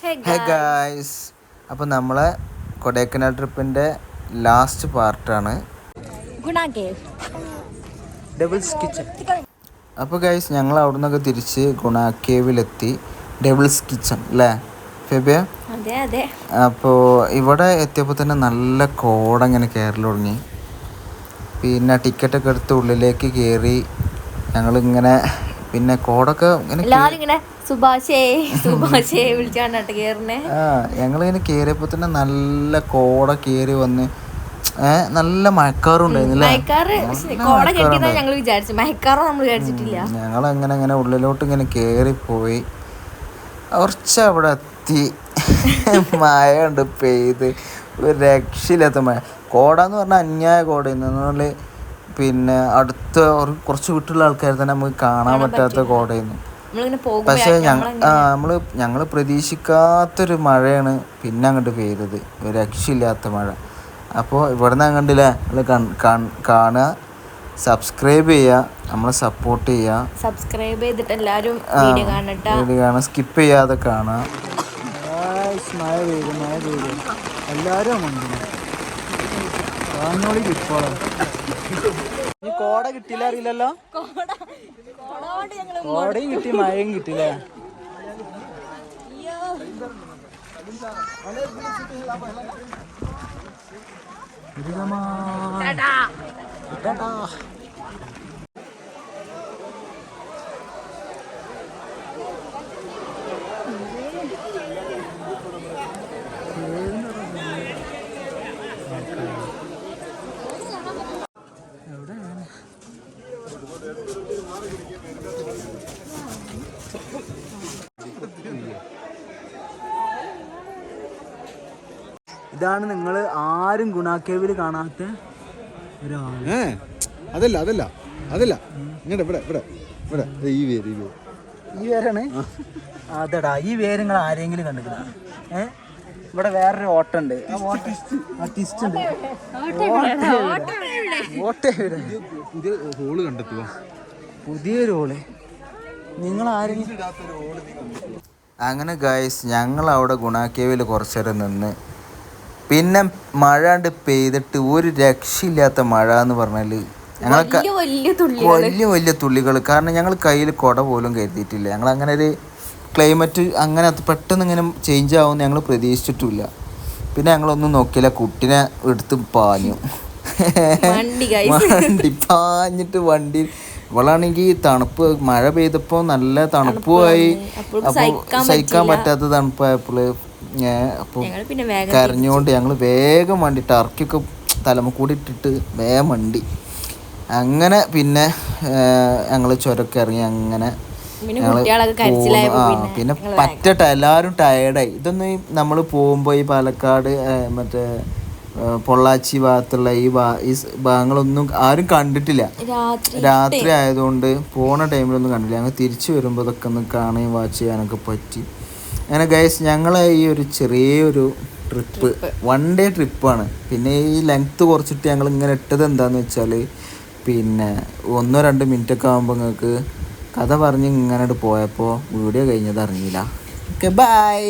Hey guys അപ്പോൾ നമ്മളെ Kodaikanal ട്രിപ്പിന്റെ last പാർട്ടാണ് അപ്പൊ കേവ് ഡബിൾസ് കിച്ചൺ അപ്പോൾ ഗൈസ് ഞങ്ങൾ അവിടെ നിന്നൊക്കെ തിരിച്ച് ഗുണ കേവിലെത്തി ഡബിൾസ് കിച്ചൺ അല്ലേ ഫെബിയ അപ്പോൾ ഇവിടെ എത്തിയപ്പോൾ തന്നെ നല്ല കോട ഇങ്ങനെ കയറൽ തുടങ്ങി. പിന്നെ ടിക്കറ്റൊക്കെ എടുത്ത് ഉള്ളിലേക്ക് കയറി ഞങ്ങളിങ്ങനെ പിന്നെ കോടൊക്കെ ഇങ്ങനെ സുഭാഷേ സുഭാഷേ കേറിനെ ആ ഞങ്ങളിങ്ങനെ കയറിയപ്പോൾ തന്നെ നല്ല കോട കേറി വന്ന് നല്ല മഴക്കാറും ഉണ്ടായിരുന്നില്ലേ മയക്കാറ് കോട കെട്ടിയതാ ഞങ്ങൾ വിചാരിച്ചു. മയക്കാറോ നമ്മൾ വിചാരിച്ചിട്ടില്ല. ഞങ്ങൾ അങ്ങനെ അങ്ങനെ ഉള്ളിലോട്ട് ഇങ്ങനെ കയറിപ്പോയി കുറച്ച് അവിടെ എത്തി മഴ ഉണ്ട് പെയ്ത്. ഒരു രക്ഷയില്ലാത്ത മഴ. കോട എന്ന് പറഞ്ഞാൽ അന്യായ കോട എന്നാൽ പിന്നെ അടുത്ത കുറച്ച് വീട്ടിലുള്ള ആൾക്കാർ തന്നെ നമുക്ക് കാണാൻ പറ്റാത്ത കോടയായിരുന്നു പക്ഷേ ഞങ്ങൾ ആ നമ്മൾ ഞങ്ങൾ പ്രതീക്ഷിക്കാത്തൊരു മഴയാണ് പിന്നെ അങ്ങോട്ട് പെയ്തത്. ഒരു രക്ഷയില്ലാത്ത മഴ. അപ്പോൾ ഇവിടെ നിന്ന് കണ്ടില്ലേ നിങ്ങൾ കാണുക സബ്സ്ക്രൈബ് ചെയ്യുക നമ്മളെ സപ്പോർട്ട് ചെയ്യുക. സബ്സ്ക്രൈബ് ചെയ്തിട്ട് എല്ലാവരും വീഡിയോ കാണട്ടാ. വീഡിയോ കാണാം സ്കിപ്പ് ചെയ്യാതെ കാണാം മഴ പെയ്തു മഴ പെയ്തു. എല്ലാവരും വാങ്ങോളി കിട്ടോളാം നീ കോട കിട്ടിയില്ല അറിയില്ലല്ലോ? കോടയും കിട്ടി മഴയും കിട്ടില്ലേ ഇതാണ് നിങ്ങൾ ആരും ഗുണാക്കേവിൽ കാണാത്ത ഒരാൾ ഏ അതല്ല അതല്ല അതല്ല. ഇങ്ങോട്ട് ഇവിടെ ഇവിടെ ഇവിടെ. ഈ വേര് ഈ വേര്. ഈ വേരാണ്? അതെടാ ഈ വേര് നിങ്ങൾ ആരെങ്കിലും കണ്ടിട്ടുണ്ടോ? ഏ? ഇവിടെ വേറൊരു ഓട്ടം ഉണ്ട്. ആർട്ടിസ്റ്റ് ഉണ്ട്? പുതിയ ഹോൾ കണ്ടെത്തുക. പുതിയൊരു ഹോൾ. നിങ്ങൾ ആരെങ്കിലും അങ്ങനെ ഗായ്സ് ഞങ്ങൾ അവിടെ ഗുണാക്കേവിൽ കുറച്ചേരം നിന്ന് പിന്നെ മഴ പെയ്തിട്ട് ഒരു രക്ഷയില്ലാത്ത മഴ എന്ന് പറഞ്ഞാൽ ഞങ്ങൾക്ക് വലിയ വലിയ തുള്ളി വലിയ വലിയ തുള്ളികൾ കാരണം ഞങ്ങൾ കയ്യിൽ കുട പോലും കരുതിയിട്ടില്ല. ഞങ്ങൾ അങ്ങനെ ഒരു ക്ലൈമറ്റ് അങ്ങനെ പെട്ടെന്ന് ഇങ്ങനെ ചേഞ്ച് ആവുമെന്ന് ഞങ്ങൾ പ്രതീക്ഷിച്ചിട്ടില്ല പിന്നെ ഞങ്ങളൊന്നും നോക്കിയില്ല. കുട്ടിനെ എടുത്ത് പാഞ്ഞു. വണ്ടി പാഞ്ഞിട്ട് വണ്ടി. ഇവളാണെങ്കിൽ തണുപ്പ് മഴ പെയ്തപ്പോൾ നല്ല തണുപ്പുമായി അപ്പോൾ സഹിക്കാൻ പറ്റാത്ത തണുപ്പായപ്പോൾ അപ്പോൾ കരഞ്ഞുകൊണ്ട് ഞങ്ങൾ വേഗം വണ്ടി ടർക്കിയൊക്കെ തലമുക്കൂടി കൂടി ഇട്ടിട്ട് വേഗം വണ്ടി. അങ്ങനെ പിന്നെ ഞങ്ങൾ ചുരമൊക്കെ ഇറങ്ങി അങ്ങനെ പിന്നെ പറ്റട്ടെ എല്ലാവരും ടയേർഡായി ഇതൊന്നും നമ്മൾ പോകുമ്പോൾ ഈ പാലക്കാട് മറ്റേ പൊള്ളാച്ചി ഭാഗത്തുള്ള ഈ ഭാ ഈ ഭാഗങ്ങളൊന്നും ആരും കണ്ടിട്ടില്ല. രാത്രി രാത്രി ആയതുകൊണ്ട് പോണ ടൈമിലൊന്നും കണ്ടില്ല ഞങ്ങൾ തിരിച്ചു വരുമ്പോൾ ഇതൊക്കെ ഒന്ന് കാണുകയും വാച്ച് ചെയ്യാനൊക്കെ പറ്റി. അങ്ങനെ ഗൈസ് ഞങ്ങൾ ഈ ഒരു ചെറിയൊരു ട്രിപ്പ് വൺ ഡേ ട്രിപ്പാണ് പിന്നെ ഈ ലെങ്ത്ത് കുറച്ചിട്ട് ഞങ്ങൾ ഇങ്ങനെ ഇട്ടത് എന്താന്ന് വെച്ചാൽ പിന്നെ ഒന്നോ രണ്ട് മിനിറ്റ് ഒക്കെ ആകുമ്പോൾ നിങ്ങൾക്ക് കഥ പറഞ്ഞ് ഇങ്ങനെ പോയപ്പോൾ വീഡിയോ കഴിഞ്ഞത് അറിഞ്ഞില്ല. Okay bye